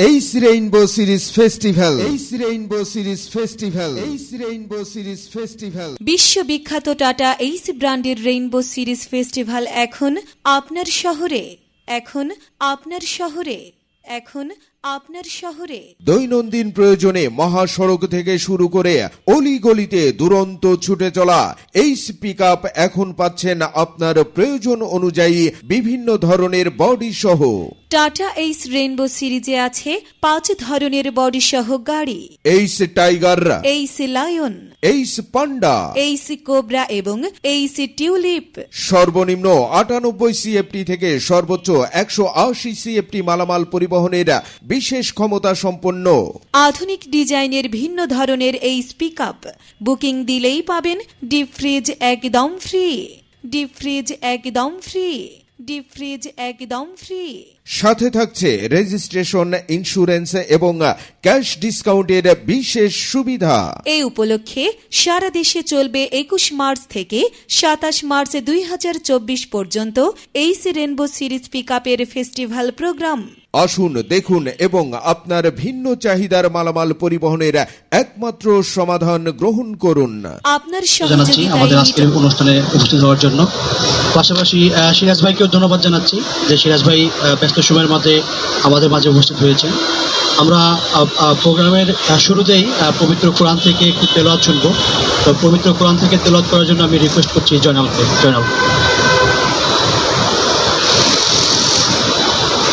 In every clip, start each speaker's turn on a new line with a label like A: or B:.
A: Ace rainbow series festival ace rainbow series festival ace rainbow series festival
B: বিশ্ববিখ্যাত Tata ace ব্র্যান্ডের rainbow series festival এখন আপনার শহরে এখন আপনার শহরে এখন আপনার শহরে?
A: দৈনন্দিন প্রয়োজনে মহাসড়ক থেকে শুরু করে অলিগলিতে দুরন্ত ছুটে চলা এই পিক এখন পাচ্ছেন আপনার প্রয়োজন অনুযায়ী বিভিন্ন ধরনের বডি সহ।
B: টাটা এইস রেইনবো সিরিজে আছে পাঁচ ধরনের বডি সহ গাড়ি।
A: Ace tiger
B: ace lion
A: ace panda
B: ace cobra এবং এইস টিউলিপ।
A: সর্বনিম্ন আটানব্বই সিএফটি থেকে সর্বোচ্চ একশো আশি সিএফটি মালামাল পরিবহনের বিশেষ ক্ষমতা সম্পন্ন।
B: আধুনিক ডিজাইনের ভিন্ন ধরনের এই স্পিক আপ বুকিং দিলেই পাবেন ডিপ ফ্রিজ একদম ফ্রি। ডিপ ফ্রিজ একদম ফ্রি। ডিপ ফ্রিজ একদম ফ্রি।
A: সাথে থাকছে রেজিস্ট্রেশন ইন্স্যুরেন্স এবং ক্যাশ ডিসকাউন্টের বিশেষ সুবিধা।
B: এই উপলক্ষে সারা দেশে চলবে একুশ মার্চ থেকে সাতাশ মার্চ দুই হাজার চব্বিশ পর্যন্ত ace rainbow series peak festival program
A: আসুন দেখুন এবং আপনার ভিন্ন চাহিদার মালামাল পরিবহনের একমাত্র সমাধান গ্রহণ করুন।
B: আপনার
C: জানাচ্ছি আমাদের আজকের অনুষ্ঠানে উপস্থিত হওয়ার জন্য। পাশাপাশি সিরাজ ভাইকেও ধন্যবাদ জানাচ্ছি যে সিরাজ ভাই ব্যস্ত সময়ের মাঝে আমাদের মাঝে উপস্থিত হয়েছেন আমরা আহ, আহ, প্রোগ্রামের আহ, শুরুতেই আহ, পবিত্র কোরআন থেকে একটু তেলাওয়াত শুনবো তো পবিত্র কোরআন থেকে তেলাওয়াত করার জন্য আমি রিকোয়েস্ট করছি জয়নালকে জয়নাল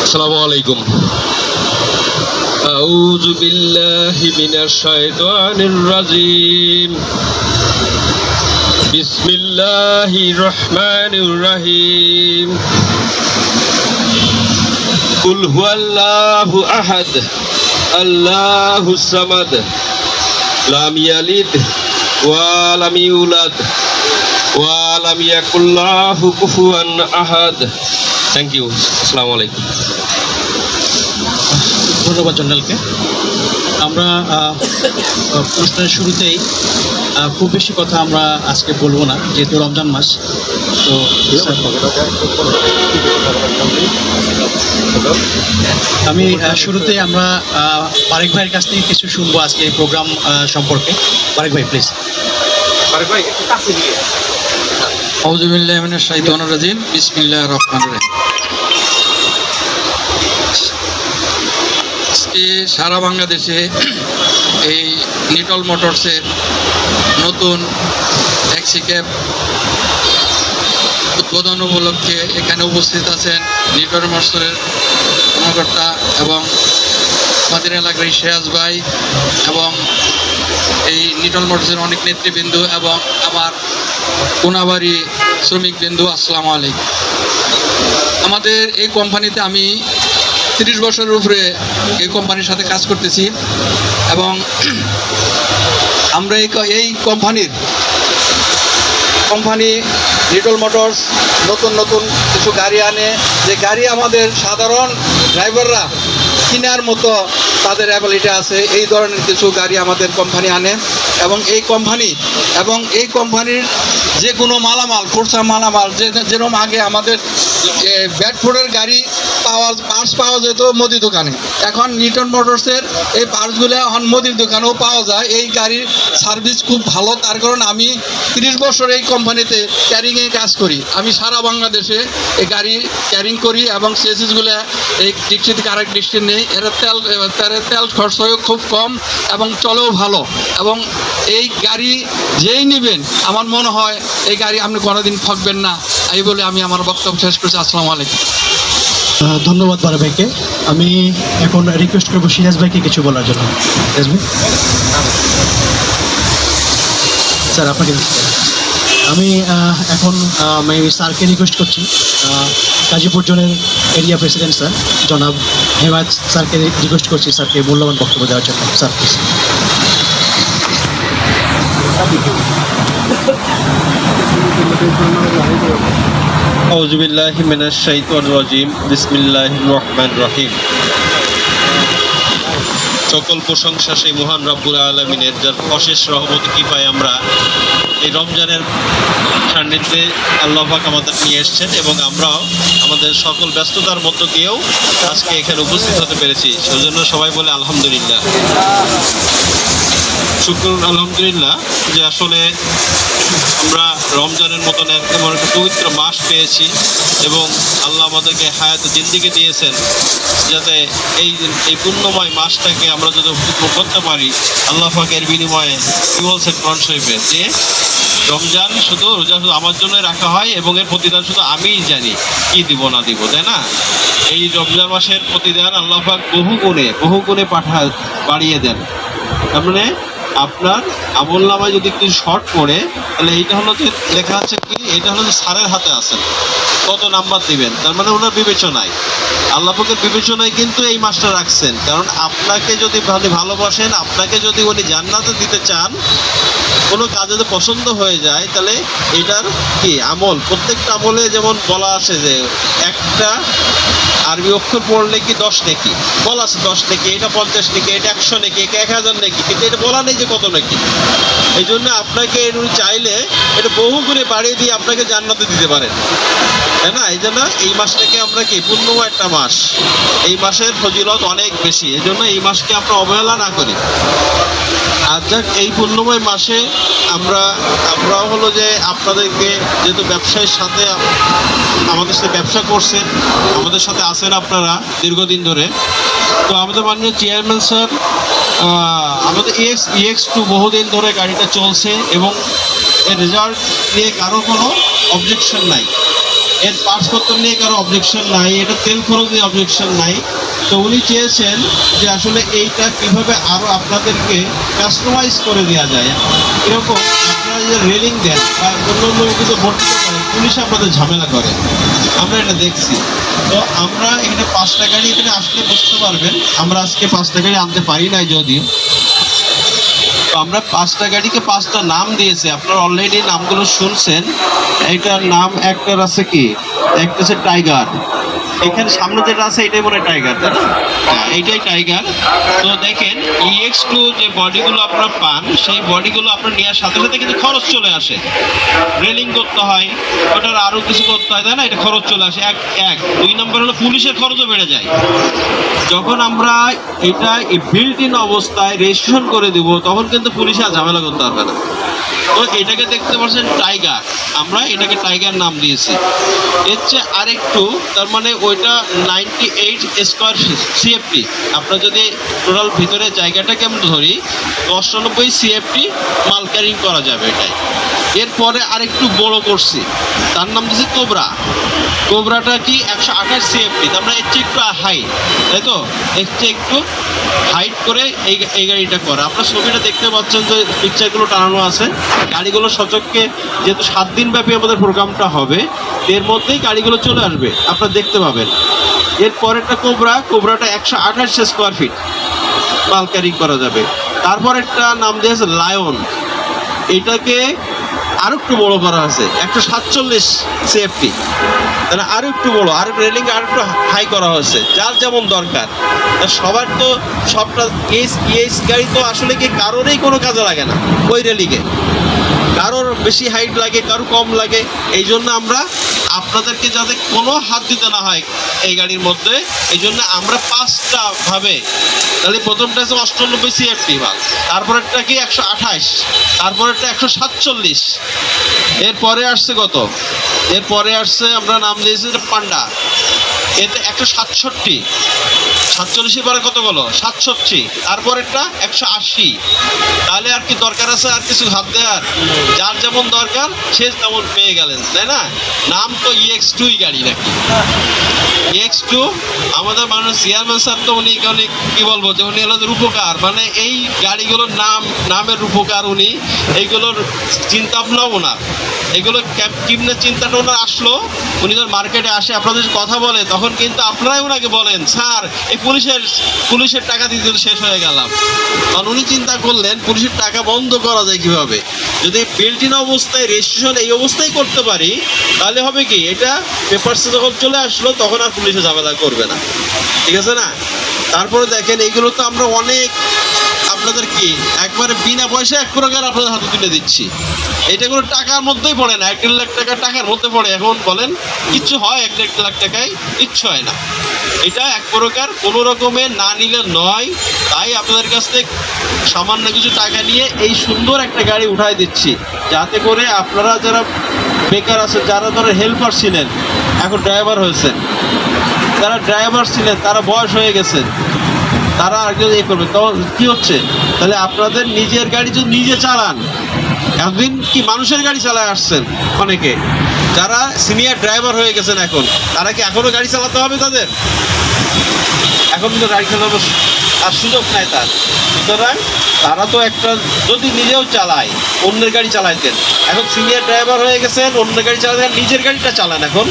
D: السلام عليكم أعوذ بالله من الشيطان الرجيم بسم الله الرحمن الرحيم কুল হুয়াল্লাহু আহাদ, আল্লাহু সামাদ, লাম ইয়ালিদ ওয়া লাম ইউলাদ, ওয়া লাম ইয়াকুল্লাহু কুফুয়ান আহাদ। থ্যাংক ইউ আসসালামু আলাইকুম।
C: ধন্যবাদ জন্ডালকে আমরা অনুষ্ঠানের শুরুতেই খুব বেশি কথা আমরা আজকে বলব না যেহেতু রমজান মাস তো আমি শুরুতে আমরা পারেক ভাইয়ের কাছ থেকে কিছু শুনব আজকে এই প্রোগ্রাম সম্পর্কে। পারেক ভাই প্লিজ
E: আউজুবিল্লাহ মিনাশ শাইতানির রাজিম বিসমিল্লাহির রহমানির রহিম। আজকে সারা বাংলাদেশে এই নিটল মোটরসের নতুন ট্যাক্সি ক্যাব উদ্বোধন উপলক্ষে এখানে উপস্থিত আছেন নিটল মোটরসের কর্মকর্তা এবং আমাদের এলাকার শেয়াজ ভাই এবং এই নিটল মোটরসের অনেক নেতৃবৃন্দ এবং আমার কোনাবাড়ি শ্রমিক বিন্দু আসসালামু আলাইকুম। আমাদের এই কোম্পানিতে আমি তিরিশ বছরের উপরে এই কোম্পানির সাথে কাজ করতেছি এবং আমরা এই এই কোম্পানির কোম্পানি লিটল মোটরস নতুন নতুন কিছু গাড়ি আনে। যে গাড়ি আমাদের সাধারণ ড্রাইভাররা কেনার মতো তাদের অ্যাবিলিটি আছে। এই ধরনের কিছু গাড়ি আমাদের কোম্পানি আনে এবং এই কোম্পানি এবং এই কোম্পানির যে কোনো মালামাল খোরসা মালামাল, যে যেরকম আগে আমাদের ব্যাটফোর্ডের গাড়ি পাওয়া পার্টস পাওয়া যেত মুদি দোকানে। এখন নিটন মোটরসের এই পার্টসগুলো এখন মুদির দোকানেও পাওয়া যায়। এই গাড়ির সার্ভিস খুব ভালো, তার কারণ আমি তিরিশ বছর এই কোম্পানিতে ক্যারিংয়ে কাজ করি। আমি সারা বাংলাদেশে এই গাড়ি ক্যারিং করি এবং সেসিসগুলো এই ডিস্ট্রি থেকে আরেক ডিস্ট্রি নেই। এরা তেল তেল খরচও খুব কম এবং চলেও ভালো। এবং এই গাড়ি যেই নেবেন, আমার মনে হয় এই গাড়ি আপনি কোনোদিন ঠকবেন না। এই বলে আমি আমার বক্তব্য শেষ করছি। আসসালামু আলাইকুম।
C: ধন্যবাদ পারে ভাইকে। আমি এখন রিকোয়েস্ট করব সিরাজ ভাইকে কিছু বলার জন্য। স্যার, আপনাকে আমি এখন আমি স্যারকে রিকোয়েস্ট করছি। গাজীপুর জোনের এরিয়া প্রেসিডেন্ট স্যার। জনাব হেমায়ত স্যারকে রিকোয়েস্ট করছি। স্যারকে মূল্যবান বক্তব্য দেওয়ার জন্য। স্যার
D: আউজুবিল্লাহি মিনাশ শাইতানির রাজিম। বিসমিল্লাহির রহমানির রহিম। সকল প্রশংসা সেই মহান রব্বুল আলমিনের, যার অশেষ রহমত, কৃপায় আমরা এই রমজানের সান্নিধ্যে আল্লাহাক আমাদের নিয়ে এসছেন এবং আমরাও আমাদের সকল ব্যস্ততার মধ্য দিয়েও আজকে এখানে উপস্থিত হতে পেরেছি। সেজন্য সবাই বলে আলহামদুলিল্লাহ। শুক্র আলহামদুলিল্লাহ যে আসলে আমরা রমজানের মতন এমন একটা পবিত্র মাস পেয়েছি এবং আল্লাহ আমাদেরকে হায়াত জিন্দিগি দিয়েছেন যাতে এই এই পুণ্যময় মাসটাকে আমরা যদি উপভোগ করতে পারি, আল্লাহ পাকের বিনিময়ে কি বলছেন কোরআন শরীফে? যে রমজান শুধু রোজা শুধু আমার জন্য রাখা হয় এবং এর প্রতিদান শুধু আমিই জানি, কি দিব না দিব, তাই না? এই রমজান মাসের প্রতিদান আল্লাহ পাক বহু গুণে বহু গুণে পাঠা বাড়িয়ে দেন। তার মানে আপনার আমল নামায় যদি একটু শর্ট পড়ে, তাহলে এইটা হলো যে লেখা আছে কি? এটা হলো যে সারের হাতে আছেন। কত নাম্বার দিবেন? তার মানে ওনার বিবেচনায়। আল্লাপকের বিবেচনায় কিন্তু এই মাসটা রাখছেন। কারণ আপনাকে যদি ভালোবাসেন, আপনাকে যদি উনি জান্নাতে দিতে চান কোনো কাজ যদি পছন্দ হয়ে যায়, তাহলে এটার কি আমল? প্রত্যেকটা আমলে যেমন বলা আছে যে একটা আরবি অক্ষর পড়লে কি দশ নাকি? বলা আছে দশ নাকি, এটা পঞ্চাশ নাকি, এটা একশো নেকি, এটা এক হাজার নাকি, কিন্তু এটা বলা নেই যে কত নাকি। এই জন্য আপনাকে উনি চাইলে এটা বহু গুণে বাড়িয়ে দিয়ে আপনাকে জান্নাতে দিতে পারেন। তাই না? এই জন্য এই মাসটাকে আমরা কি পূর্ণময় একটা মাস। এই মাসের ফজিলত অনেক বেশি। এই জন্য এই মাসকে আমরা অবহেলা না করি। আর যাক, এই পূর্ণময় মাসে আমরা আমরাও হলো যে আপনাদেরকে যেহেতু ব্যবসায়ের সাথে আমাদের সাথে ব্যবসা করছেন, আমাদের সাথে আছেন আপনারা দীর্ঘদিন ধরে। তো আমাদের মাননীয় চেয়ারম্যান স্যার আমাদের ইএক্স ইএক্স টু বহুদিন ধরে গাড়িটা চলছে এবং এর রেজাল্ট নিয়ে কারও কোনো অবজেকশন নাই। এর পাসপত্র নিয়ে কারও অবজেকশন নাই, এটা তেল খরচ নিয়ে অবজেকশন নাই। তো উনি চেয়েছেন যে আসলে এইটা কীভাবে আরও আপনাদেরকে কাস্টমাইজ করে দেওয়া যায়। এরকম আপনারা যে রেলিং দেন বা অন্য অন্য কিছু ভর্তি করেন, পুলিশ আপনাদের ঝামেলা করে। আমরা এটা দেখছি। তো আমরা এখানে পাঁচটা গাড়ি এখানে আসলে বুঝতে পারবেন। আমরা আজকে পাঁচটা গাড়ি আনতে পারি নাই যদিও। তো আমরা পাঁচটা গাড়িকে পাঁচটা নাম দিয়েছি। আপনারা অলরেডি নামগুলো শুনছেন। এটার নাম একটার আছে কি? একটা আছে টাইগার এখানে সামনে যেটা আছে এটাই মনে টাইগার তাই না? হ্যাঁ, এইটাই টাইগার তো দেখেন ইএক্স টু যে বডিগুলো আপনারা পান সেই বডিগুলো আপনার নেওয়ার সাথে সাথে কিন্তু খরচ চলে আসে। রেলিং করতে হয় ওটার আরও কিছু করতে হয় তাই না? এটা খরচ চলে আসে। এক এক। দুই নম্বর হলো পুলিশের খরচও বেড়ে যায়। যখন আমরা এটা বিল্ট ইন অবস্থায় রেজিস্ট্রেশন করে দিব তখন কিন্তু পুলিশে আর ঝামেলা করতে পারবে না। তো এটাকে দেখতে পাচ্ছেন টাইগার। আমরা এটাকে টাইগার নাম দিয়েছি। এর চেয়ে আরেকটু, তার মানে ওইটা নাইনটি এইট স্কোয়ার সিএফটি আপনার যদি টোটাল ভিতরে জায়গাটাকে আমরা ধরি অষ্টানব্বই সিএফটি মাল ক্যারিং করা যাবে এটাই। এরপরে আরেকটু বড় করছি। তার নাম দিয়েছি কোবরা। কোবরাটা কি একশো আঠাশ সিএফটি? তার মানে চেয়ে একটু হাই তাই তো? চেয়ে একটু হাইট করে এই এই গাড়িটা করে। আপনার ছবিটা দেখতে পাচ্ছেন যে পিকচারগুলো টানানো আছে। গাড়িগুলো সচককে যেহেতু সাত দিন ব্যাপী আমাদের প্রোগ্রামটা হবে, এর মধ্যেই গাড়িগুলো চলে আসবে। আপনারা দেখতে পাবেন। এর পরেরটা কোবরা। কোবরাটা একশো আঠাশ স্কোয়ার ফিট ক্যারিং করা যাবে। তারপর একটা নাম দিয়েছে লায়ন এটাকে আরও একটু বড় করা হয়েছে একশো সাতচল্লিশ সিএফটি তাহলে আরও একটু বড় আর রেলিং আর একটু হাই করা হয়েছে, যার যেমন দরকার। সবার তো সবটা এই গাড়ি তো আসলে কি কারোরই কোনো কাজে লাগে না ওই রেলিংয়ে। কারোর বেশি হাইট লাগে কারও কম লাগে এই জন্য আমরা আপনাদেরকে যাতে কোনো হাত দিতে না হয় এই গাড়ির মধ্যে এই জন্য আমরা পাঁচটা ভাবে, তাহলে প্রথমটা আছে অষ্টানব্বই সিএফটি মাল, তারপরেরটা কি একশো আঠাশ, তারপরেরটা একশো সাতচল্লিশ, এরপরে আসছে কত? এরপরে আসছে আমরা নাম দিয়েছি পান্ডা, এতে একশো সাতষট্টি সাতচল্লিশের পরে কত হলো সাতষট্টি। তারপরেরটা একশো আশি। তাহলে আর কি দরকার আছে আর কিছু হাত দেওয়ার যার যেমন দরকার, সে তেমন পেয়ে গেলেন, তাই না? নাম তো ইএক্স টুই গাড়ি নাকি? এক্স টু আমাদের মানুষ চেয়ারম্যান স্যার তো উনি উনি কী বলব যে উনি হলো রূপকার। মানে এই গাড়িগুলোর নাম, নামের রূপকার উনি। এইগুলোর চিন্তা ভাবনাও ওনার এগুলো কিমনে চিন্তাটা ওনার আসলো? উনি যখন মার্কেটে আসে, আপনাদের কথা বলে, তখন কিন্তু আপনারাই ওনাকে বলেন, স্যার পুলিশের পুলিশের টাকা দিতে শেষ হয়ে গেলাম কারণ উনি চিন্তা করলেন পুলিশের টাকা বন্ধ করা যায় কীভাবে? যদি বিল্ট ইন অবস্থায় রেজিস্ট্রেশন এই অবস্থায় করতে পারি, তাহলে হবে কি? এটা পেপারসে যখন চলে আসলো, তখন আর পুলিশে ঝামেলা করবে না। ঠিক আছে না? তারপরে দেখেন এইগুলো তো আমরা অনেক আপনাদের কি? একবারে বিনা পয়সা এক প্রকার আপনাদের হাতে তুলে দিচ্ছি। এটা কোনো টাকার মধ্যেই পড়ে না। এক লাখ টাকা টাকার মধ্যে পড়ে। এখন বলেন কিচ্ছু হয় এক দেড় লাখ টাকায়? কিচ্ছু হয় না। এটা এক প্রকার, কোনো রকমে না নিলে নয়। তাই আপনাদের কাছ থেকে সামান্য কিছু টাকা নিয়ে এই সুন্দর একটা গাড়ি উঠাই দিচ্ছি। যাতে করে আপনারা যারা বেকার আছে যারা ধরো হেল্পার ছিলেন, এখন ড্রাইভার হয়েছেন, যারা ড্রাইভার ছিলেন, তারা বয়স হয়ে গেছে। তারা আর একজন এ করবে। তো কি হচ্ছে? তাহলে আপনাদের নিজের গাড়ি যদি নিজে চালান এতদিন কি মানুষের গাড়ি চালায় আসছেন অনেকে? যারা সিনিয়র ড্রাইভার হয়ে গেছেন এখন, তারা কি এখনও গাড়ি চালাতে হবে তাদের? এখন কিন্তু গাড়ি চালানোর আর সুযোগ নাই তার। সুতরাং তারা তো একটা যদি নিজেও চালায়, অন্যের গাড়ি চালাইতেন। এখন সিনিয়র ড্রাইভার হয়ে গেছেন, অন্যের গাড়ি চালাতেন নিজের গাড়িটা চালান এখন।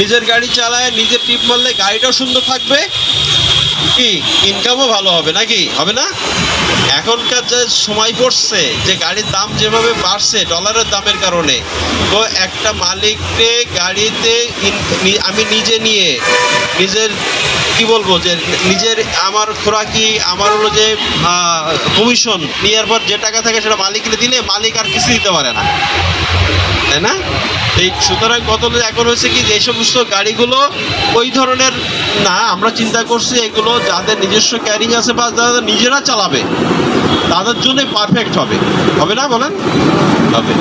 D: নিজের গাড়ি চালায় নিজের টিপ মারলে গাড়িটাও সুন্দর থাকবে কি? ইনকামও ভালো হবে নাকি? হবে না? এখনকার যে সময় পড়ছে, যে গাড়ির দাম যেভাবে বাড়ছে ডলারের দামের কারণে, তো একটা মালিককে গাড়িতে আমি নিজে নিয়ে, নিজের, কি বলব যে, নিজের আমার খোরাকি, আমার হলো যে কমিশন নেওয়ার পর যে টাকা থাকে সেটা মালিককে দিলে মালিক আর কিছু দিতে পারে না। তাই না? এই সুতরাং কত এখন হয়েছে কি? যে সমস্ত গাড়িগুলো ওই ধরনের, না, আমরা চিন্তা করছি এগুলো যাদের নিজস্ব ক্যারিং আছে বা যারা নিজেরা চালাবে, তাদের জন্য পারফেক্ট হবে। হবে না বলেন? হবে।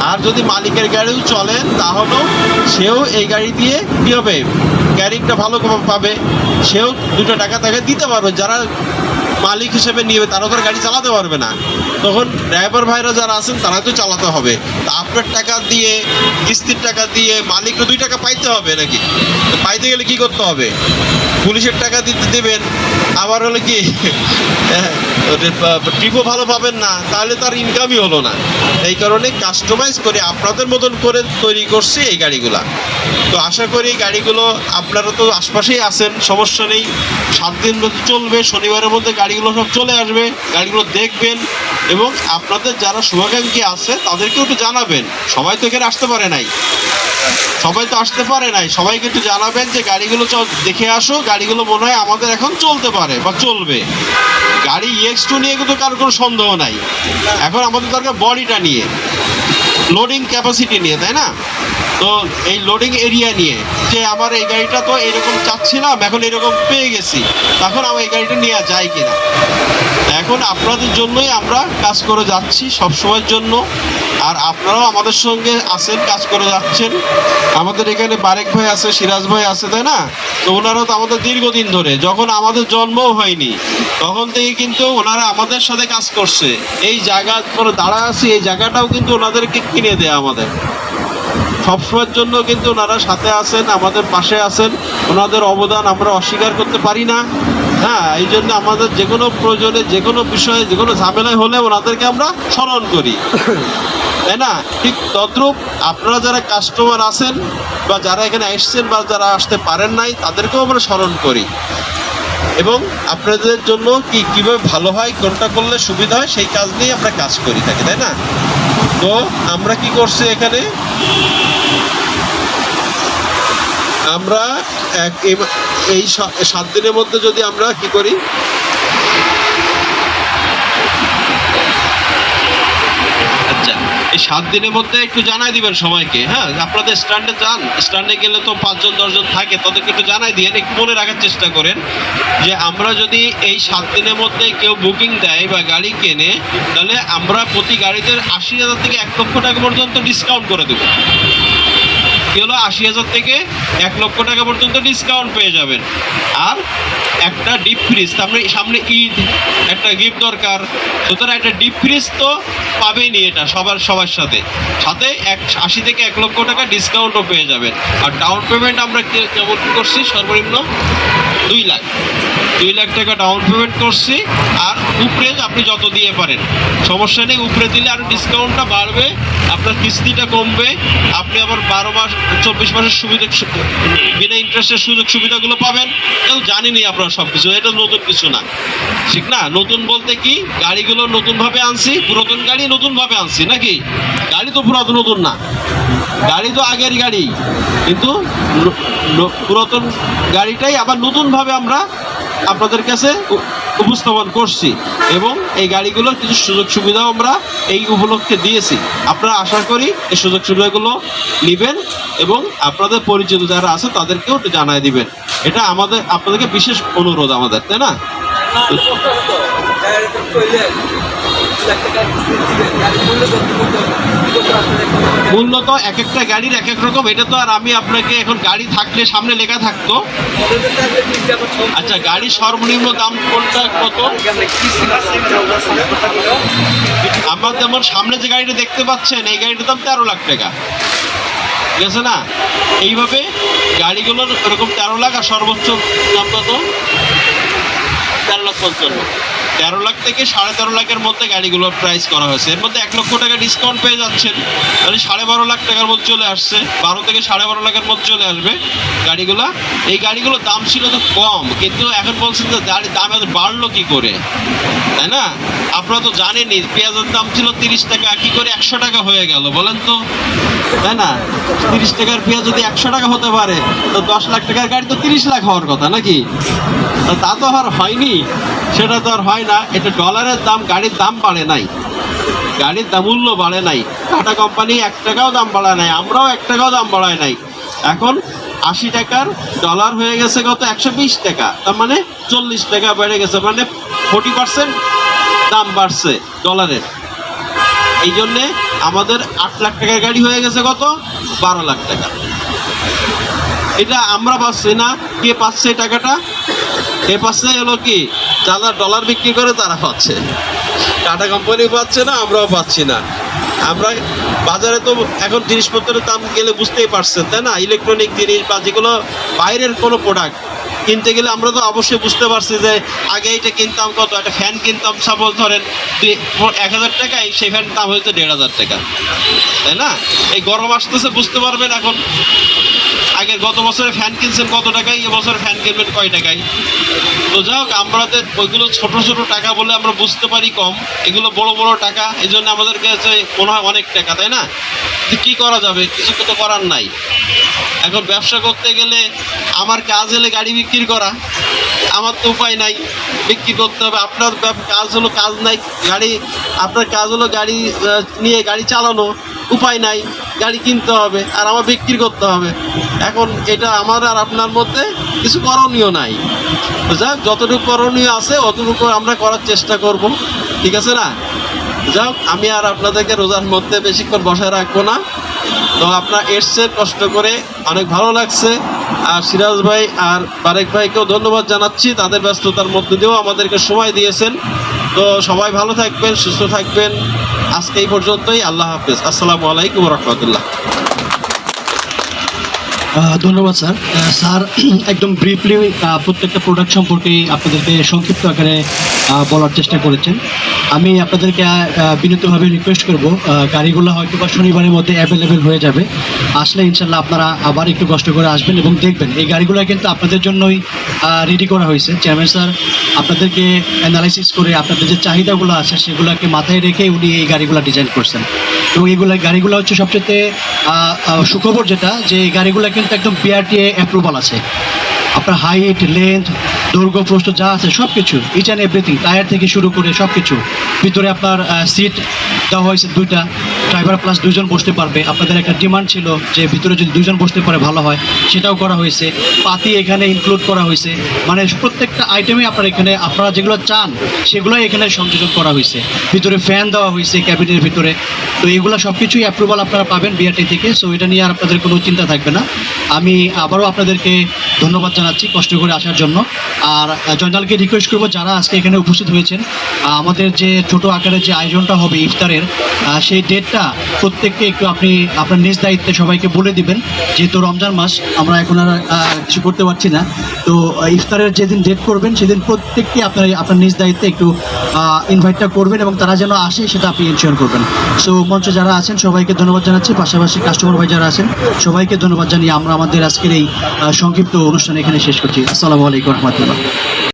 D: আর যদি মালিকের গাড়িও চলেন তাহলেও সেও এই গাড়ি দিয়ে কী হবে? ক্যারিংটা ভালো পাবে। সেও দুটো টাকা তাকে দিতে পারবে। যারা মালিক হিসেবে নিবে তারা তো গাড়ি চালাতে পারবে না। তখন ড্রাইভার ভাইরা যারা আছেন তারা তো চালাতে হবে। তা আপনার টাকা দিয়ে, কিস্তির টাকা দিয়ে মালিককে দুই টাকা পাইতে হবে নাকি? পাইতে গেলে কি করতে হবে? পুলিশের টাকা দিতে দেবেন। আবার হলো কি ট্রিপও ভালো পাবেন না। তাহলে তার ইনকামই হলো না। এই কারণে কাস্টমাইজ করে আপনাদের মতন করে তৈরি করছি এই গাড়িগুলা। তো আশা করি গাড়িগুলো আপনারা তো আশপাশেই আছেন, সমস্যা নেই। সাত দিন চলবে, শনিবারের মধ্যে গাড়িগুলো সব চলে আসবে, গাড়িগুলো দেখবেন এবং আপনাদের যারা শুভাকাঙ্ক্ষী আছে, তাদেরকেও একটু জানাবেন। সবাই তো এখানে আসতে পারে নাই। সবাই তো আসতে পারে নাই। সবাইকে একটু জানাবেন যে গাড়িগুলো দেখে আসো, গাড়িগুলো মনে হয় আমাদের এখন চলতে পারে বা চলবে। গাড়ি এক্স টু নিয়ে কিন্তু কারোর কোনো সন্দেহ নাই। এখন আমাদের দরকার বডিটা নিয়ে লোডিং ক্যাপাসিটি নিয়ে, তাই না? তো এই লোডিং এরিয়া নিয়ে, যে আমার এই গাড়িটা তো এরকম চাচ্ছিলাম এখন এরকম পেয়ে গেছি। তখন আমার এই গাড়িটা নেওয়া যায় কিনা। এখন আপনাদের জন্যই আমরা কাজ করে যাচ্ছি সব সময়ের জন্য। আর আপনারাও আমাদের সঙ্গে আছেন, কাজ করে যাচ্ছেন। আমাদের এখানে বারেক ভাই আছে, সিরাজ ভাই আছে, তাই না? তো ওনারাও তো আমাদের দীর্ঘদিন ধরে, যখন আমাদের জন্মও হয়নি, তখন থেকে কিন্তু ওনারা আমাদের সাথে কাজ করছে। এই জায়গা দাঁড়া আছি, এই জায়গাটাও কিন্তু ওনাদেরকে কিনে দেয় আমাদের। সবসময়ের জন্য কিন্তু ওনারা সাথে আছেন, আমাদের পাশে আছেন। ওনাদের অবদান আমরা অস্বীকার করতে পারি না। হ্যাঁ এই জন্য আমাদের যে কোনো প্রয়োজনে, যে কোনো বিষয়ে, যে কোনো ঝামেলায় হলে ওনাদেরকে আমরা স্মরণ করি। তাই না? ঠিক তদ্রূপ আপনারা যারা কাস্টমার আছেন বা যারা এখানে এসছেন বা যারা আসতে পারেন নাই, তাদেরকেও আমরা স্মরণ করি। এবং আপনাদের জন্য কি, কীভাবে ভালো হয়, কোনটা করলে সুবিধা হয়, সেই কাজ নিয়ে আমরা কাজ করি থাকি, তাই না? তো আমরা কি করছি এখানে? আমরা এক- এই- সাত দিনের মধ্যে যদি আমরা কি করি? আচ্ছা এই সাত দিনের মধ্যে একটু জানাই দিবেন সবাইকে হ্যাঁ? আপনাদের স্ট্যান্ডে যান, স্ট্যান্ডে গেলে তো পাঁচজন, দশজন থাকে, তাদেরকে একটু জানাই দিয়ে একটু মনে রাখার চেষ্টা করেন যে আমরা যদি এই সাত দিনের মধ্যে কেউ বুকিং দেয় বা গাড়ি কেনে, তাহলে আমরা প্রতি গাড়িতে আশি হাজার থেকে এক লক্ষ টাকা পর্যন্ত ডিসকাউন্ট করে দেবো। কি হলো আশি হাজার থেকে এক লক্ষ টাকা পর্যন্ত ডিসকাউন্ট পেয়ে যাবেন। আর একটা ডিপ ফ্রিজ তারপরে সামনে ঈদ, একটা গিফট দরকার। সুতরাং একটা ডিপ ফ্রিজ তো পাবেনই এটা সবার সবার সাথে। সাথে এক, আশি থেকে এক লক্ষ টাকা ডিসকাউন্টও পেয়ে যাবেন। আর ডাউন পেমেন্ট আমরা কেমন করছি? সর্বনিম্ন দুই লাখ। দুই লাখ টাকা ডাউন পেমেন্ট করছি, আর উপরে আপনি যত দিয়ে পারেন। সমস্যা নেই, উপরে দিলে আরও ডিসকাউন্টটা বাড়বে, আপনার কিস্তিটা কমবে, আপনি আবার বারো মাস, চব্বিশ মাসের সুবিধা, বিনা ইন্টারেস্টের সুযোগ সুবিধাগুলো পাবেন। এগুলো জানেনই আপনার সব কিছু এটা নতুন কিছু না। ঠিক না? নতুন বলতে কি, গাড়িগুলো নতুনভাবে আনছি, পুরাতন গাড়ি নতুনভাবে আনছি, নাকি? গাড়ি তো পুরাতন নতুন না। গাড়ি তো আগের গাড়ি, কিন্তু পুরাতন গাড়িটাই আবার নতুনভাবে আমরা আপনাদের কাছে উপস্থাপন করছি এবং এই গাড়িগুলোর কিছু সুযোগ সুবিধাও আমরা এই উপলক্ষে দিয়েছি। আপনারা আশা করি এই সুযোগ সুবিধাগুলো নেবেন এবং আপনাদের পরিচিত যারা আছে তাদেরকেও জানায় দিবেন। এটা আমাদের, আপনাদেরকে বিশেষ অনুরোধ আমাদের, তাই না? মূল্য তো এক একটা গাড়ির এক এক রকম। এটা তো আর আমি আপনাকে এখন গাড়ি থাকলে সামনে লেখা থাকতো। আচ্ছা গাড়ির সর্বনিম্ন দাম কোনটা কত? আমার যেমন সামনে যে গাড়িটা দেখতে পাচ্ছেন, এই গাড়িটার দাম তেরো লাখ টাকা। ঠিক আছে না? এইভাবে গাড়িগুলোর এরকম তেরো লাখ আর সর্বোচ্চ দাম কত? তেরো লাখ পঞ্চান্ন। তেরো লাখ থেকে সাড়ে তেরো লাখের মধ্যে গাড়িগুলোর প্রাইস করা হয়েছে। এর মধ্যে এক লক্ষ টাকা ডিসকাউন্ট পেয়ে যাচ্ছেন। তাহলে সাড়ে বারো লাখ টাকার মধ্যে চলে আসছে। বারো থেকে সাড়ে বারো লাখের মধ্যে চলে আসবে গাড়িগুলো। এই গাড়িগুলোর দাম ছিল তো কম, কিন্তু এখন বলছেন যে গাড়ির দাম এত বাড়লো কি করে? তাই না? আপনারা তো জানেনই, পেঁয়াজের দাম ছিল তিরিশ টাকা, কি করে একশো টাকা হয়ে গেল বলেন তো? তাই না? তিরিশ টাকার পেঁয়াজ যদি একশো টাকা হতে পারে, তো দশ লাখ টাকার গাড়ি তো তিরিশ লাখ হওয়ার কথা নাকি? তা তো আর হয়নি। সেটা তো আর হয় না এটা ডলারের দাম, গাড়ির দাম বাড়ে নাই। গাড়ির দাম মূল্য বাড়ে নাই। টাটা কোম্পানি এক টাকাও দাম বাড়ায় নাই, আমরাও এক টাকাও দাম বাড়ায় নাই। এখন আশি টাকার ডলার হয়ে গেছে কত একশো বিশ টাকা, তার মানে চল্লিশ টাকা বেড়ে গেছে মানে ফোর্টি পার্সেন্ট দাম বাড়ছে ডলারের এই জন্যে আমাদের আট লাখ টাকার গাড়ি হয়ে গেছে কত বারো লাখ টাকা। এটা আমরা পাচ্ছি না, কে পাচ্ছে টাকাটা? এ পাচ্ছে হলো কি, যারা ডলার বিক্রি করে তারা পাচ্ছে। টাটা কোম্পানি পাচ্ছে না, আমরাও পাচ্ছি না। আমরা বাজারে তো এখন জিনিসপত্রের দাম গেলে বুঝতেই পারছেন, তাই না? ইলেকট্রনিক জিনিস বা যেগুলো বাইরের কোনো প্রোডাক্ট কিনতে গেলে আমরা তো অবশ্যই বুঝতে পারছি যে আগে এটা কিনতাম, কত একটা ফ্যান কিনতাম সাপোজ ধরেন এক হাজার টাকায় সেই ফ্যান দাম হয়েছে দেড় হাজার টাকা, তাই না? এই গরম আসতেছে, বুঝতে পারবেন এখন। আগে গত বছরে ফ্যান কিনছেন কত টাকায়, এ বছর ফ্যান কিনবেন কয় টাকায়? তো যাই হোক আমাদের ওইগুলো ছোট ছোট টাকা বলে আমরা বুঝতে পারি কম। এগুলো বড় বড় টাকা এই জন্য আমাদের কাছে মনে হয় অনেক টাকা, তাই না? কি করা যাবে? কিছু তো করার নাই। এখন ব্যবসা করতে গেলে আমার কাজ হলে গাড়ি বিক্রি করা, আমার তো উপায় নাই। বিক্রি করতে হবে, আপনার কাজ হলো কাজ নাই, গাড়ি, আপনার কাজ হলো গাড়ি নিয়ে গাড়ি চালানো, উপায় নাই। গাড়ি কিনতে হবে আর আমার বিক্রি করতে হবে। এখন এটা আমার আর আপনার মধ্যে কিছু করণীয় নাই। যাক, যতটুকু করণীয় আছে, অতটুকু আমরা করার চেষ্টা করব। ঠিক আছে না? যাক, আমি আর আপনাদেরকে রোজার মধ্যে বেশিক্ষণ বসায় রাখব না। তো আপনার এসছে, কষ্ট করে অনেক ভালো লাগছে। আর সিরাজ ভাই আর বারেক ভাইকেও ধন্যবাদ জানাচ্ছি, তাদের ব্যস্ততার মধ্যে দিয়েও আমাদেরকে সময় দিয়েছেন। তো সবাই ভালো থাকবেন, সুস্থ থাকবেন। আজকে এই পর্যন্তই। আল্লাহ হাফিজ। আসসালামু আলাইকুম রহমতুল্লাহ।
C: ধন্যবাদ, স্যার। স্যার, একদম ব্রিফলি প্রত্যেকটা প্রোডাক্ট সম্পর্কে আপনাদেরকে সংক্ষিপ্ত আকারে বলার চেষ্টা করেছেন। আমি আপনাদেরকে বিনীতভাবে রিকোয়েস্ট করব গাড়িগুলো হয়তো বা শনিবারের মধ্যে অ্যাভেলেবেল হয়ে যাবে। আসলে ইনশাল্লাহ আপনারা আবার একটু কষ্ট করে আসবেন এবং দেখবেন। এই গাড়িগুলো কিন্তু আপনাদের জন্যই রেডি করা হয়েছে। চেয়ারম্যান স্যার, আপনাদেরকে অ্যানালাইসিস করে আপনাদের যে চাহিদাগুলো আছে, সেগুলোকে মাথায় রেখে উনি এই গাড়িগুলো ডিজাইন করছেন। এবং এগুলো গাড়িগুলো হচ্ছে সবচেয়ে সুখবর যেটা যে গাড়িগুলো কিন্তু একদম বিআরটিএ অ্যাপ্রুভাল আছে। আপনার হাইট লেন্থ দৈর্ঘ্য প্রস্থ যা আছে সব কিছু ইচ অ্যান্ড এভরিথিং টায়ার থেকে শুরু করে সব কিছু ভিতরে আপনার সিট দেওয়া হয়েছে দুইটা ড্রাইভার প্লাস দুইজন বসতে পারবে। আপনাদের একটা ডিমান্ড ছিল যে ভিতরে যদি দুইজন বসতে পারে ভালো হয়, সেটাও করা হয়েছে। পাতি এখানে ইনক্লুড করা হয়েছে। মানে প্রত্যেকটা আইটেমই আপনার এখানে, আপনারা যেগুলো চান, সেগুলোই এখানে সংযোজন করা হয়েছে। ভিতরে ফ্যান দেওয়া হয়েছে ক্যাবিনের ভিতরে। তো এগুলো সব কিছুই অ্যাপ্রুভাল আপনারা পাবেন বিআরটি থেকে সো এটা নিয়ে আর আপনাদের কোনো চিন্তা থাকবে না। আমি আবারও আপনাদেরকে ধন্যবাদ জানাচ্ছি কষ্ট করে আসার জন্য। আর জয়নালকে রিকোয়েস্ট করব যারা আজকে এখানে উপস্থিত হয়েছেন। আমাদের যে ছোট আকারের যে আয়োজনটা হবে ইফতারের সেই ডেটটা প্রত্যেককে একটু আপনি আপনার নিজ দায়িত্বে সবাইকে বলে দিবেন। যেহেতু রমজান মাস, আমরা এখন আর কিছু করতে পারছি না। তো ইফতারের যেদিন ডেট করবেন, সেদিন প্রত্যেককে আপনার আপনার নিজ দায়িত্বে একটু ইনভাইটটা করবেন এবং তারা যেন আসে, সেটা আপনি এনশিওর করবেন। সো মঞ্চে যারা আছেন, সবাইকে ধন্যবাদ জানাচ্ছি। পাশাপাশি কাস্টমার ভাই যারা আছেন, সবাইকে ধন্যবাদ জানিয়ে আমরা আমাদের আজকের এই সংক্ষিপ্ত অনুষ্ঠান এখানে শেষ করছি। আসসালামু আলাইকুম রহমতুল্লাহ। না